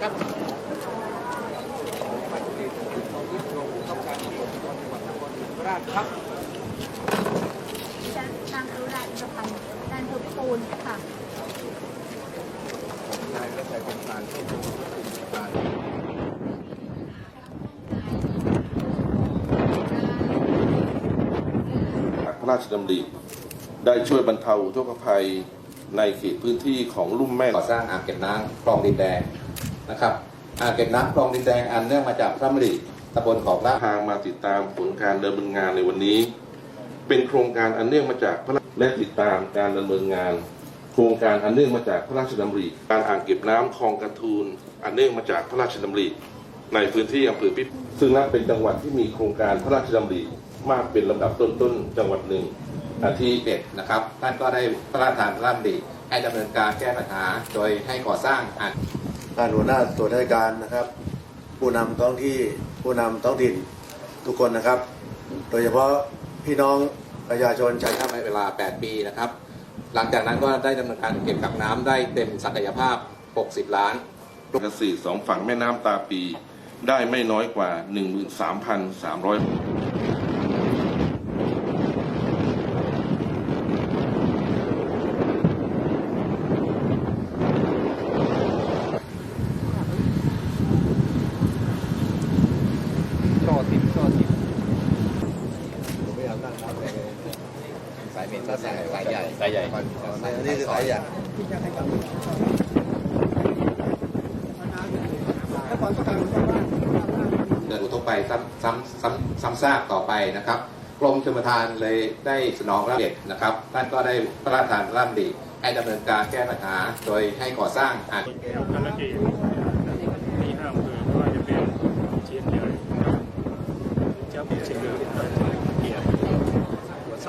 ครับราชครับดิฉันนางรุณาอินทรพันธ์นายอำเภอพิปูนค่ะนายรัชชัยคงการช่ถูการพระราชดำริได้ช่วยบรรเทาอุทกภัยในเขตพื้นที่ของลุ่มแม่ก่อสร้างอ่างเก็บน้ำคลองดินแดง นะครับอ่างเก็บน้ำคลองดินแดงอันเนื่องมาจากพระมริตำบลของพระทางมาติดตามผลการดำเนินงานในวันนี้ เป็นโครงการอันเนื่องมาจากพระและติดตามการดำเนินงาน โครงการอันเนื่องมาจากพระราชดำริการอ่างเก็บน้ำคลองกระทูลอันเนื่องมาจากพระราชดำริในพื้นที่อำเภอพิษซึ่งนับเป็นจังหวัดที่มีโครงการพระราชดำริมากเป็นลำดับต้นๆจังหวัดหนึ่งอาทิเด็ดนะครับท่านก็ได้พระราชทานพระราชดำริให้ดำเนินการแก้ปัญหาโดยให้ก่อสร้างอ่าง ท่านหัวหน้าส่วนราชการนะครับ ผู้นำท้องที่ผู้นำท้องถิ่นทุกคนนะครับ โดยเฉพาะพี่น้องประชาชนชาวใช้ทำเวลา 8 ปีนะครับ หลังจากนั้นก็ได้ดำเนินการเก็บกักน้ำได้เต็มศักยภาพ 60 ล้านเกษตรสองฝั่งแม่น้ำตาปี ได้ไม่น้อยกว่า 13,300 ต่อติดต่อติด สายเป็นสายสายใหญ่สายใหญ่อันนี้คือสายอย่างเกิดอุทกภัยซ้ำซ้ำซ้ำซ้ำซากต่อไปนะครับกรมชลประทานเลยได้สนองรับเด็ดนะครับท่านก็ได้พระราชทานพระราชดำริให้ดำเนินการแก้ปัญหาโดยให้ก่อสร้างอ่างภารกิจที่ห้าอำเภอไม่ว่าจะเป็นเชียงใหญ่เจ้าเชียงเหนือเกียรติหัวไส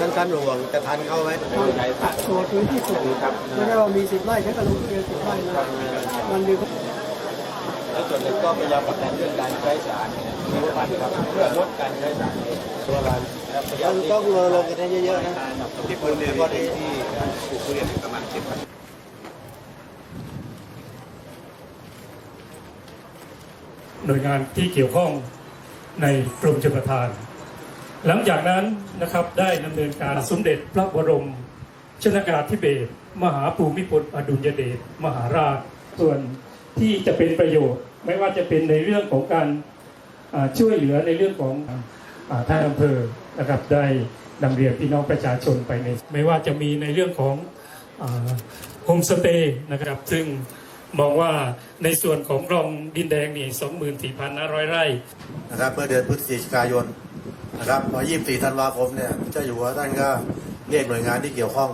ท่านห่วงจะทันเข้าไหมตัวพื้นที่สูงครับไม่ได้ว่ามีสิบไร่ฉันก็ลงทะเบียนสิบไร่เลยมันมีและส่วนหนึ่งก็พยายามผลักดันเรื่องการใช้สารชีวพันธุ์ครับเพื่อลดการใช้สารตัวรันและพยายาต้อมงที่ต้องรณรงค์กันให้เยอะๆนะที่พื้นที่ที่ปลูกทุเรียนประมาณเจ็ดพันหน่วยงานที่เกี่ยวข้องในกรมชลประทาน หลังจากนั้นนะครับได้ดำเนินการสมเด็จพระบรม ชนกาธิเบศรมหาภูมิพลอดุลยเดชมหาราชส่วนที่จะเป็นประโยชน์ ไม่ว่าจะเป็นในเรื่องของการช่วยเหลือในเรื่องของอท่านอำเภอนะครับได้นำเรียนพี่น้องประชาชนไปในไม่ว่าจะมีในเรื่องของโฮมสเตย์นะครับซึ่งมองว่าในส่วนของคลองดินแดงนี่24,500 ไร่นะครับเมื่อเดือนพฤศจิกายน นะครับพอ24 ธันวาคมเนี่ยเจ้าอยู่หัวท่านก็เรียกหน่วยงานที่เกี่ยวข้อง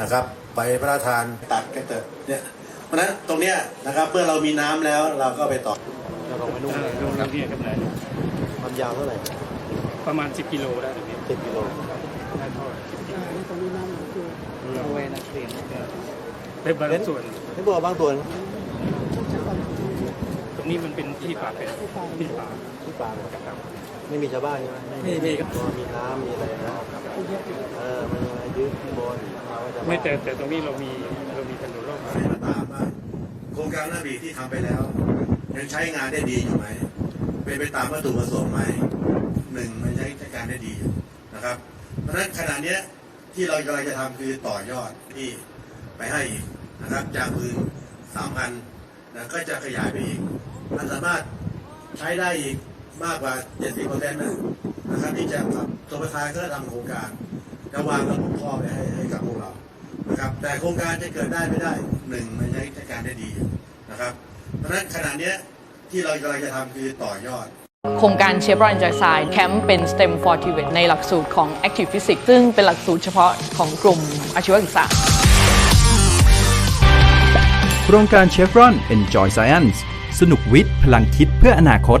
นะครับ ไปพระราชทานตัดกันเถอะเนี่ยเพราะฉะนั้นตรงเนี้ยนะครับเมื่อเรามีน้ำแล้วเราก็ไปต่อลงน้ำเพียกับไหนความยาวเท่าไหร่ประมาณ 10 กิโลได้ไหมสิบกิโลได้เท่าไหร่10กิโลตรงนี้น้ำมันคือเอาไว้นักเรียนได้บางส่วนให้บอกบางส่วนตรงนี้มันเป็นที่ป่าเป็นที่ป่าที่ป่าเนี่ย ไม่มีชาวบ้านใช่ไหมไม่มีครับพอมีน้ำมีอะไรนะเออมันมายึดข้างบนเราก็จะไม่แต่แต่ตรงนี้เรามีเรามีถนนรอบมามาตามว่าโครงการหน้าบีที่ทำไปแล้ว ยังใช้งานได้ดีอยู่ไหมเป็นไปตามวัตถุประสงค์ไหมหนึ่งมันใช้ใช้การได้ดีอยู่นะครับ เพราะฉะนั้นขณะเนี้ยที่เรากำลังจะทำคือต่อยอดที่ไปให้อีกนะครับจากพื้นสามพันนะก็จะขยายไปอีกมันสามารถใช้ได้อีก มากกว่า 70เปอร์เซ็นต์นะครับที่จะทำตัวประธานก็ทำโครงการจะวางระบบท่อไปให้ให้กับพวกเรานะครับ แต่โครงการจะเกิดได้ไม่ได้หนึ่งมันใช้ใช้การได้ดีอยู่นะครับ เพราะฉะนั้นขณะเนี้ยที่เรากำลังจะทำคือต่อยอดโครงการเชฟรอนจอยไซด์แคมป์เป็น STEM for t i v e t ในหลักสูตรของ Active Physics ซึ่งเป็นหลักสูตรเฉพาะของกลุ่มอาชีวศึกษา โครงการ Chevron Enjoy Science สนุกวิทย์ พลังคิดเพื่ออนาคต